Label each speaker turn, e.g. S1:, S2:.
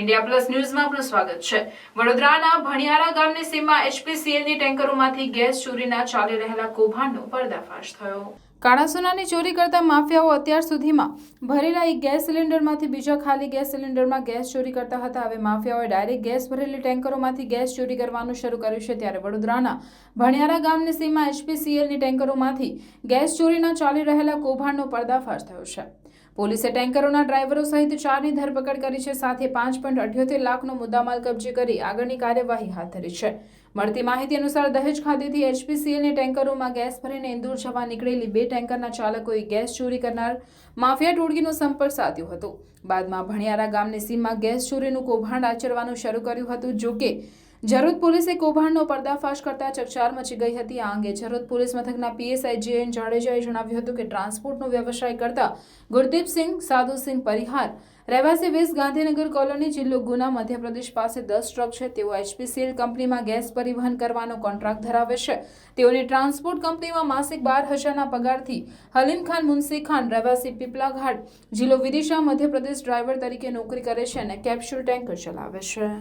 S1: India plus ન્યૂઝમાં આપનું સ્વાગત છે. વડોદરાના ભણિયારા ગામની સીમમાં એચપીસીએલની ટેન્કરોમાંથી ગેસ ચોરીના ચાલી રહેલા કૌભાંડનો પર્દાફાશ થયો. કાળા સોનાની ચોરી કરતા માફિયાઓ અત્યાર સુધીમાં ભરેલા એક ગેસ સિલિન્ડરમાંથી બીજા ખાલી ગેસ સિલિન્ડરમાં ગેસ ચોરી કરતા હતા. હવે માફિયાઓએ ડાયરેક્ટ ગેસ ભરેલી ટેન્કરોમાંથી ગેસ ચોરી કરવાનું શરૂ કર્યું છે. ત્યારે વડોદરાના ભણિયારા ગામની સીમમાં એચપીસીએલની ટેન્કરોમાંથી ગેસ ચોરીના ચાલી રહેલા કૌભાંડનો પર્દાફાશ થયો છે. પોલીસે ટેન્કરોના ડ્રાઈવરો સહિત ચારની ધરપકડ કરી છે. સાથે પાંચ પોઈન્ટ અઠ્યોતેર લાખનો મુદ્દામાલ કબજે કરી આગળની કાર્યવાહી હાથ ધરી છે. મળતી માહિતી અનુસાર દહેજ ખાતેથી એચપીસીએલની ટેન્કરોમાં ગેસ ભરીને ઇન્દોર જવા નીકળેલી બે ટેન્કરના ચાલકોએ ગેસ ચોરી કરનાર માફિયા ટોળકીનો સંપર્ક સાધ્યો હતો. બાદમાં ભણિયારા ગામની સીમમાં ગેસ ચોરીનું કૌભાંડ આચરવાનું શરૂ કર્યું હતું. જો કે જરોદ પોલીસે કૌભાંડનો પર્દાફાશ કરતા ચકચાર મચી ગઈ હતી આ અંગે. જરોદ પોલીસ મથકના પીએસઆઈ જે એન જાડેજાએ જણાવ્યું હતું કે ટ્રાન્સપોર્ટનો વ્યવસાય કરતા ગુરદીપસિંહ સાધુસિંહ પરિહાર, રહેવાસી વીસ ગાંધીનગર કોલોની, જિલ્લો ગુના, મધ્યપ્રદેશ પાસે દસ ટ્રક છે. તેઓ એચપીસીએલ કંપનીમાં ગેસ પરિવહન કરવાનો કોન્ટ્રાક્ટ ધરાવે છે. તેઓની ટ્રાન્સપોર્ટ કંપનીમાં માસિક બાર હજારના પગારથી હલીમ ખાન મુનસી ખાન, રહેવાસી પીપલાઘાટ જિલ્લો વિદિશા, મધ્યપ્રદેશ ડ્રાઈવર તરીકે નોકરી કરે છે અને કેપ્સ્યુલ ટેન્કર ચલાવે છે.